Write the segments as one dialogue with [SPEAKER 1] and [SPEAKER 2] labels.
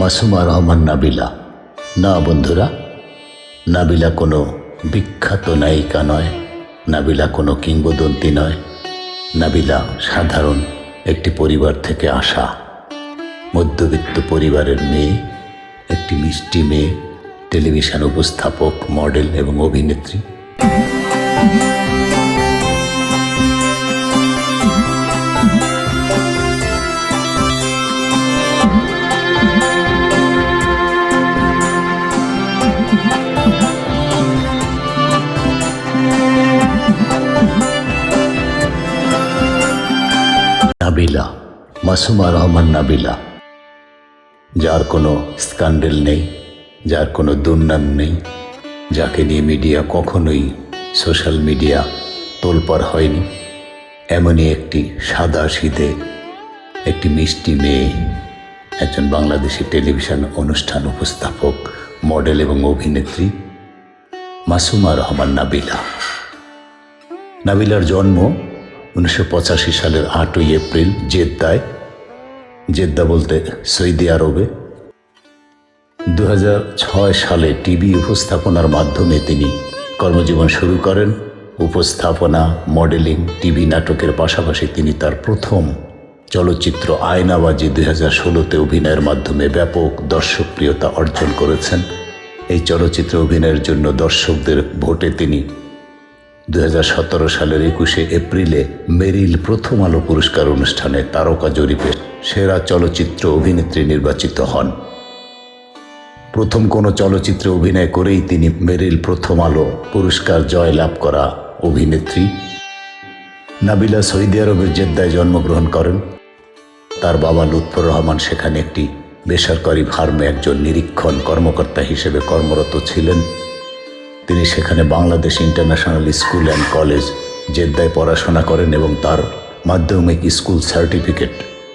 [SPEAKER 1] মাসুমা রহমান নাবিলা। না বন্ধুরা, নাবিলা কোনো বিখ্যাত নায়িকা নয়, নাবিলা কোনো কিংবদন্তি নয়, নাবিলা সাধারণ একটি পরিবার থেকে আসা মধ্যবিত্ত পরিবারের মেয়ে, একটি মিষ্টি মেয়ে, টেলিভিশন উপস্থাপক, মডেল এবং অভিনেত্রী। নাবিলা, মাসুমা রহমান নাবিলা। যার কোনো স্ক্যান্ডেল নেই, যার কোনো দুর্নাম নেই, যাকে নিয়ে মিডিয়া কখনোই সোশ্যাল মিডিয়া তোলপার হয়নি, এমনই একটি সাদা শীতে একটি মিষ্টি মেয়ে, একজন বাংলাদেশি টেলিভিশন অনুষ্ঠান উপস্থাপক, মডেল এবং অভিনেত্রী, মাসুমা রহমান নাবিলা। নাবিলার জন্ম উনিশশো পঁচাশি সালের আটই এপ্রিল জেদ্দায়, জেদ্দা বলতে সৌদি আরবে দু হাজার ছয় সালে টিভি উপস্থাপনার মাধ্যমে তিনি কর্মজীবন শুরু করেন। উপস্থাপনা, মডেলিং, টিভি নাটকের পাশাপাশি তিনি তার প্রথম চলচ্চিত্র আয়নাবাজি দুই হাজার ষোলোতে অভিনয়ের মাধ্যমে ব্যাপক দর্শকপ্রিয়তা অর্জন করেছেন। এই চলচ্চিত্র অভিনয়ের জন্য দর্শকদের ভোটে তিনি দু হাজার সতেরো সালের একুশে এপ্রিলে মেরিল প্রথম আলো পুরস্কার অনুষ্ঠানে তারকা জরিপে সেরা চলচ্চিত্র অভিনেত্রী নির্বাচিত হন। প্রথম কোনো চলচ্চিত্রে অভিনয় করেই তিনি মেরিল প্রথম আলো পুরস্কার জয়লাভ করা অভিনেত্রী। নাবিলা সৌদি আরবের জেদ্দায় জন্মগ্রহণ করেন। তার বাবা লুৎফর রহমান সেখানে একটি বেসরকারি ফার্মে একজন নিরীক্ষণ কর্মকর্তা হিসেবে কর্মরত ছিলেন। তিনি সেখানে Bangladesh international school and college জেদ্দায় পড়াশোনা করেন এবং তার মাধ্যমিক স্কুল সার্টিফিকেট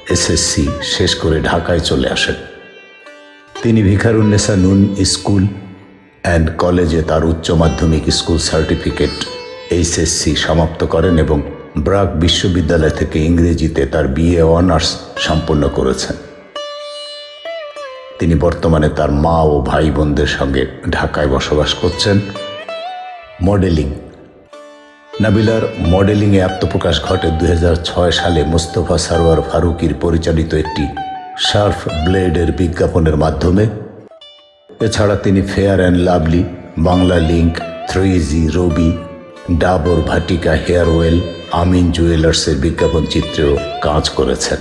[SPEAKER 1] এসএসসি শেষ করে ঢাকায় চলে আসেন। তিনি ভিখারুন্নেসা নুন স্কুল অ্যান্ড কলেজে তার উচ্চ মাধ্যমিক স্কুল সার্টিফিকেট এইচএসসি সমাপ্ত করেন এবং ব্রাক বিশ্ববিদ্যালয় থেকে ইংরেজিতে তার বিএ অনার্স সম্পন্ন করেছেন। তিনি বর্তমানে তার মা ও ভাই বোনদের সঙ্গে ঢাকায় বসবাস করছেন। মডেলিং। নাবিলার মডেলিংয়ে আত্মপ্রকাশ ঘটে দুই হাজার ছয় সালে মোস্তফা সারোয়ার ফারুকির পরিচালিত একটি শার্ফ ব্লেডের বিজ্ঞাপনের মাধ্যমে। এছাড়া তিনি fair and lovely, Banglalink three G Robi, Dabur Vatika hair oil Amin জুয়েলার্সের বিজ্ঞাপন চিত্রেও কাজ করেছেন।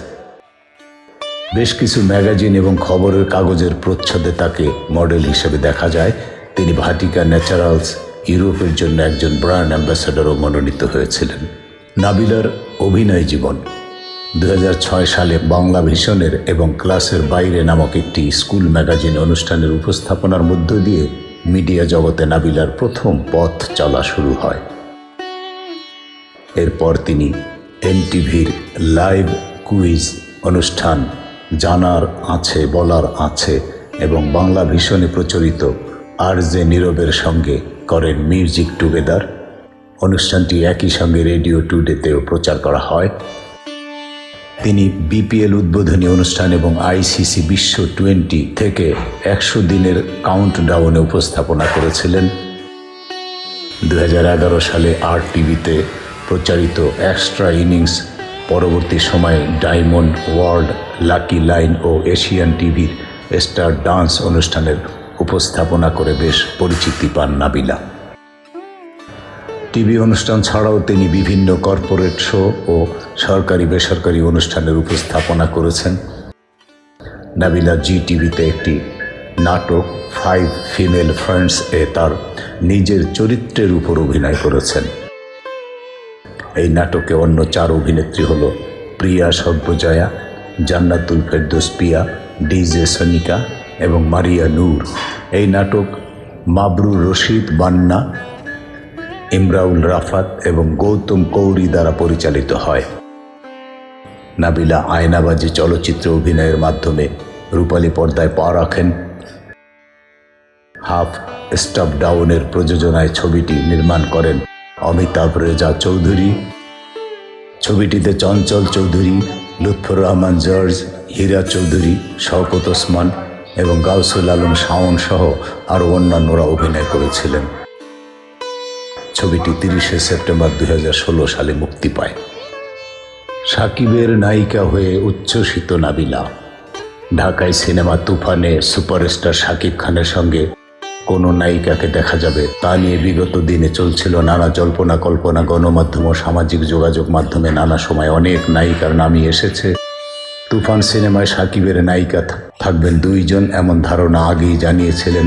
[SPEAKER 1] বেশ কিছু ম্যাগাজিন এবং খবরের কাগজের প্রচ্ছদে তাকে মডেল হিসেবে দেখা যায়। তিনি ভাটিকা ন্যাচারালস ইউরোপের জন্য একজন ব্র্যান্ড অ্যাম্বাসেডরও মনোনীত হয়েছিলেন। নাবিলার অভিনয় জীবন। দু হাজার ছয় সালে বাংলা ভিশনের এবং ক্লাসের বাইরে নামক একটি স্কুল ম্যাগাজিন অনুষ্ঠানের উপস্থাপনার মধ্য দিয়ে মিডিয়া জগতে নাবিলার প্রথম পথ চলা শুরু হয়। এরপর তিনি এনটিভির লাইভ কুইজ অনুষ্ঠান, জানার আছে, বলার আছে এবং বাংলা ভীষণে প্রচলিত আর যে নীরবের সঙ্গে করেন মিউজিক টুগেদার। অনুষ্ঠানটি একই সঙ্গে রেডিও টুডেতেও প্রচার করা হয়। তিনি বিপিএল উদ্বোধনী অনুষ্ঠান এবং আইসিসি বিশ্ব টোয়েন্টি থেকে একশো দিনের কাউন্টডাউনে উপস্থাপনা করেছিলেন। দু হাজার এগারো সালে আর টিভিতে প্রচারিত এক্সট্রা ইনিংস পরবর্তী সময়ে ডায়মন্ড ওয়ার্ল্ড, লাকি লাইন ও এশিয়ান টিভির স্টার ডান্স অনুষ্ঠানের উপস্থাপনা করে বেশ পরিচিতি পান নাবিলা। টিভি অনুষ্ঠান ছাড়াও তিনি বিভিন্ন কর্পোরেট শো ও সরকারি বেসরকারি অনুষ্ঠানের উপস্থাপনা করেছেন। নাবিলা জি টিভিতে একটি নাটক, ফাইভ ফিমেল ফ্রেন্ডস, এ তার নিজের চরিত্রের উপর অভিনয় করেছেন। এই নাটকে অন্য চার অভিনেত্রী হল প্রিয়া সর্বজয়া জান্নাতুল ফেরদোস পিয়া ডিজে সনিকা এবং মারিয়া নূর। এই নাটক মাবরুর রশিদ বান্না ইমরাউল রাফাত এবং গৌতম কৌরি দ্বারা পরিচালিত হয়। নাবিলা আয়নাবাজি চলচ্চিত্র অভিনয়ের মাধ্যমে রূপালী পর্দায় পা রাখেন। হাফ স্টাফ ডাউনের প্রযোজনায় ছবিটি নির্মাণ করেন অমিতাভ রেজা চৌধুরী। ছবিটিতে চঞ্চল চৌধুরী, লুৎফর রহমান জর্জ, হীরা চৌধুরী, শওকত ওসমান এবং গাউসুল আলম শাওন সহ আরও অন্যান্যরা অভিনয় করেছিলেন। ছবিটি তিরিশে সেপ্টেম্বর দু হাজার ষোলো সালে মুক্তি পায়। সাকিবের নায়িকা হয়ে উচ্ছ্বসিত নাবিলা। ঢাকায় সিনেমা তুফানে সুপারস্টার সাকিব খানের সঙ্গে কোনো নায়িকাকে দেখা যাবে তা নিয়ে বিগত দিনে চলছিল নানা জল্পনা কল্পনা, গণমাধ্যম ও সামাজিক যোগাযোগ মাধ্যমে নানা সময় অনেক নায়িকার নামই এসেছে। তুফান সিনেমায় সাকিবের নায়িকা থাকবেন দুইজন, এমন ধারণা আগেই জানিয়েছিলেন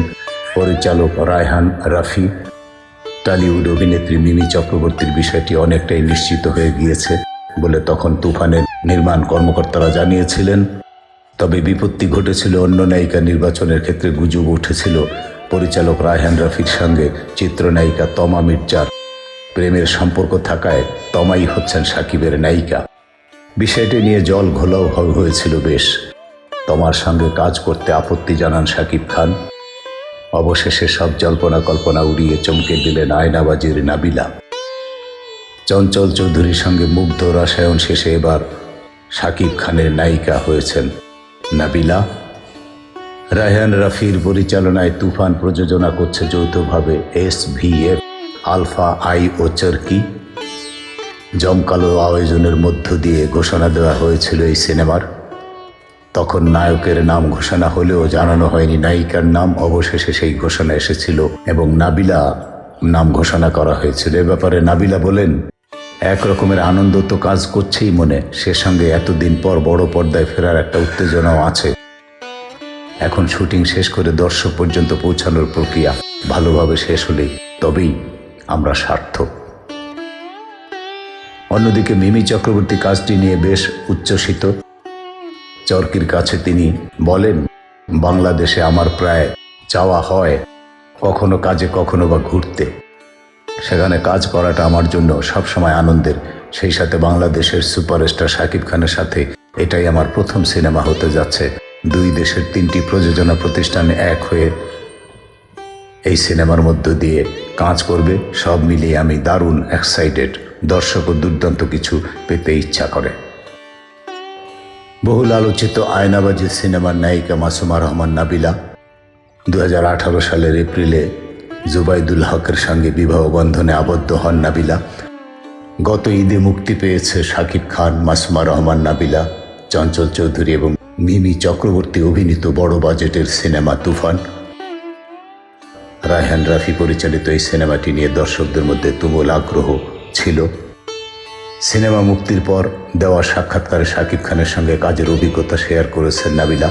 [SPEAKER 1] পরিচালক রায়হান রাফি। টলিউড অভিনেত্রী মিমি চক্রবর্তীর বিষয়টি অনেকটাই নিশ্চিত হয়ে গিয়েছে বলে তখন তুফানের নির্মাণ কর্মকর্তারা জানিয়েছিলেন। তবে বিপত্তি ঘটেছিল, অন্য নায়িকা নির্বাচনের ক্ষেত্রে গুজব উঠেছিল। পরিচালক রায়হান রাফির সঙ্গে চিত্রনায়িকা তমা মির্জার প্রেমের সম্পর্ক থাকায় তমাই হচ্ছেন সাকিবের নায়িকা। বিষয়টি নিয়ে জল ঘোলাও হয়েছিল বেশ। তোমার সঙ্গে কাজ করতে আপত্তি জানান সাকিব খান। অবশেষে সব জল্পনা কল্পনা উড়িয়ে চমকে দিলেন আয়নাবাজির নাবিলা। চঞ্চল চৌধুরীর সঙ্গে মুগ্ধ রসায়ন শেষে এবার সাকিব খানের নায়িকা হয়েছেন নাবিলা। রায়হান রাফির পরিচালনায় তুফান প্রযোজনা করছে যৌথভাবে S V F, Alpha I ও চরকি। জমকালো আয়োজনের মধ্য দিয়ে ঘোষণা দেওয়া হয়েছিল এই সিনেমার। তখন নায়কের নাম ঘোষণা হলেও জানানো হয়নি নায়িকার নাম, অবশেষে সেই ঘোষণা এসেছিল এবং নাবিলা নাম ঘোষণা করা হয়েছিল। এ ব্যাপারে নাবিলা বলেন, এক রকমের আনন্দ তো কাজ করছেই মনে, সে সঙ্গে এতদিন পর বড় পর্দায় ফেরার একটা উত্তেজনাও আছে। এখন শুটিং শেষ করে দর্শক পর্যন্ত পৌঁছানোর প্রক্রিয়া ভালোভাবে শেষ হলেই তবেই আমরা সার্থক। অন্যদিকে মিমি চক্রবর্তী কাজটি নিয়ে বেশ উচ্ছ্বসিত। চরকির কাছে তিনি বলেন, বাংলাদেশে আমার প্রায় যাওয়া হয় কখনো কাজে, কখনো বা ঘুরতে। সেখানে কাজ করাটা আমার জন্য সবসময় আনন্দের। সেই সাথে বাংলাদেশের সুপারস্টার শাকিব খানের সাথে এটাই আমার প্রথম সিনেমা হতে যাচ্ছে। দুই দেশের তিনটি প্রযোজনা প্রতিষ্ঠান এক হয়ে এই সিনেমার মধ্য দিয়ে কাজ করবে। সব মিলিয়ে আমি দারুণ এক্সাইটেড দর্শকও দুর্দান্ত কিছু পেতে ইচ্ছা করে। বহুল আলোচিত আয়নাবাজি সিনেমার নায়িকা মাসুমা রহমান নাবিলা দু হাজার আঠারো সালের এপ্রিলে জুবাইদুল হকের সঙ্গে বিবাহ বন্ধনে আবদ্ধ হন নাবিলা। গত ঈদে মুক্তি পেয়েছে শাকিব খান, মাসুমা রহমান নাবিলা, চঞ্চল চৌধুরী এবং মিমি চক্রবর্তী অভিনীত বড় বাজেটের সিনেমা তুফান। রায়হান রাফি পরিচালিত এই সিনেমাটি নিয়ে দর্শকদের মধ্যে তুমুল আগ্রহ ছিল। সিনেমা মুক্তির পর দেওয়া সাক্ষাৎকারে শাকিব খানের সঙ্গে কাজের অভিজ্ঞতা শেয়ার করেছেন নাবিলা।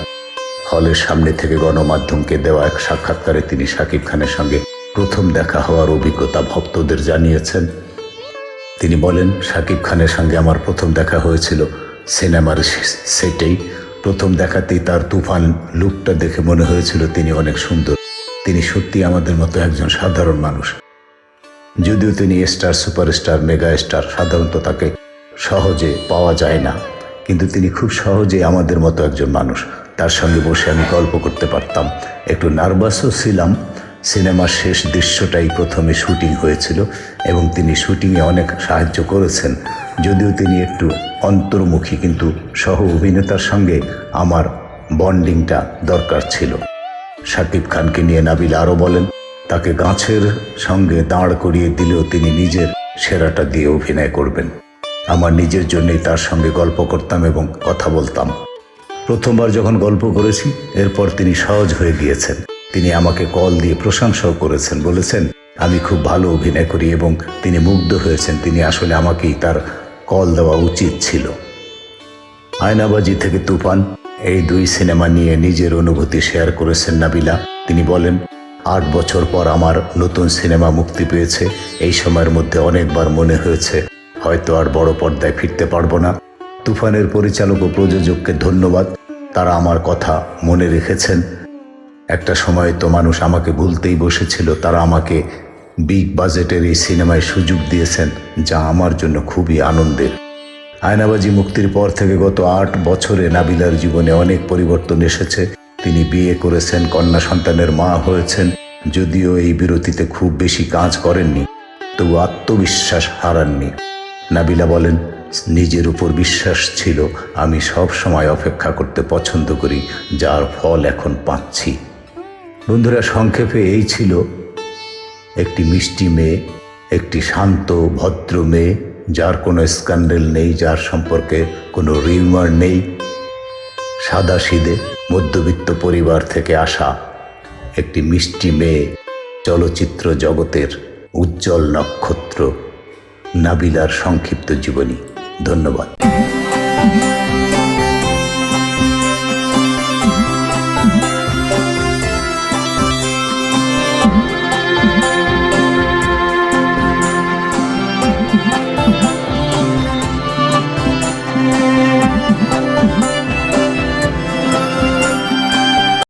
[SPEAKER 1] হলের সামনে থেকে গণমাধ্যমকে দেওয়া এক সাক্ষাৎকারে তিনি শাকিব খানের সঙ্গে প্রথম দেখা হওয়ার অভিজ্ঞতা ভক্তদের জানিয়েছেন। তিনি বলেন, শাকিব খানের সঙ্গে আমার প্রথম দেখা হয়েছিল সিনেমার সেটেই। প্রথম দেখাতেই তার তুফান লুকটা দেখে মনে হয়েছিল তিনি অনেক সুন্দর। তিনি সত্যি আমাদের মতো একজন সাধারণ মানুষ। যদিও তিনি স্টার, সুপারস্টার মেগা স্টার সাধারণত তাকে সহজে পাওয়া যায় না। কিন্তু তিনি খুব সহজে আমাদের মতো একজন মানুষ। তার সঙ্গে বসে আমি গল্প করতে পারতাম। একটু নার্ভাসও ছিলাম। সিনেমার শেষ দৃশ্যটাই প্রথমে শুটিং হয়েছিল এবং তিনি শুটিংয়ে অনেক সাহায্য করেছেন। যদিও তিনি একটু অন্তর্মুখী, কিন্তু সহ অভিনেতার সঙ্গে আমার বন্ডিংটা দরকার ছিল। শাকিব খানকে নিয়ে নাবিল আরও বলেন তাকে গাছের সঙ্গে দাঁড় করিয়ে দিলেও তিনি নিজের সেরাটা দিয়ে অভিনয় করবেন। আমার নিজের জন্যই তার সঙ্গে গল্প করতাম এবং কথা বলতাম। প্রথমবার যখন গল্প করেছি, এরপর তিনি সহজ হয়ে গিয়েছেন। তিনি আমাকে কল দিয়ে প্রশংসাও করেছেন, বলেছেন, আমি খুব ভালো অভিনয় করি এবং তিনি মুগ্ধ হয়েছেন। তিনি আসলে আমাকেই তার কল দেওয়া উচিত ছিল। আয়নাবাজি থেকে তুফান, এই দুই সিনেমা নিয়ে নিজের অনুভূতি শেয়ার করেছেন নাবিলা। তিনি বলেন আট বছর পর আমার নতুন সিনেমা মুক্তি পেয়েছে। এই সময়ের মধ্যে অনেকবার মনে হয়েছে, হয়তো আর বড় পর্দায় ফিরতে পারব না। তুফানের পরিচালক ও প্রযোজককে ধন্যবাদ। তারা আমার কথা মনে রেখেছেন। একটা সময় তো মানুষ আমাকে ভুলতেই বসেছিল। তারা আমাকে বিগ বাজেটের এই সিনেমায় সুযোগ দিয়েছেন, যা আমার জন্য খুবই আনন্দের। আয়নাবাজি মুক্তির পর থেকে গত আট বছরে নাবিলার জীবনে অনেক পরিবর্তন এসেছে। তিনি বিয়ে করেছেন, কন্যা সন্তানের মা হয়েছেন, যদিও এই বিরতিতে খুব বেশি কাজ করেননি, তবু আত্মবিশ্বাস হারাননি। নাবিলা বলেন, নিজের উপর বিশ্বাস ছিল, আমি সব সময় অপেক্ষা করতে পছন্দ করি, যার ফল এখন পাচ্ছি। বন্ধুরা, সংক্ষেপে এই ছিল একটি মিষ্টি মেয়ে, একটি শান্ত, ভদ্র মেয়ে, যার কোনো স্ক্যান্ডেল নেই, যার সম্পর্কে কোনো রিউমার নেই, সাদা সিদে। মধ্যবিত্ত পরিবার থেকে আসা একটি মিষ্টি মেয়ে চলচ্চিত্র জগতের উজ্জ্বল নক্ষত্র নাবিলার সংক্ষিপ্ত জীবনী। ধন্যবাদ।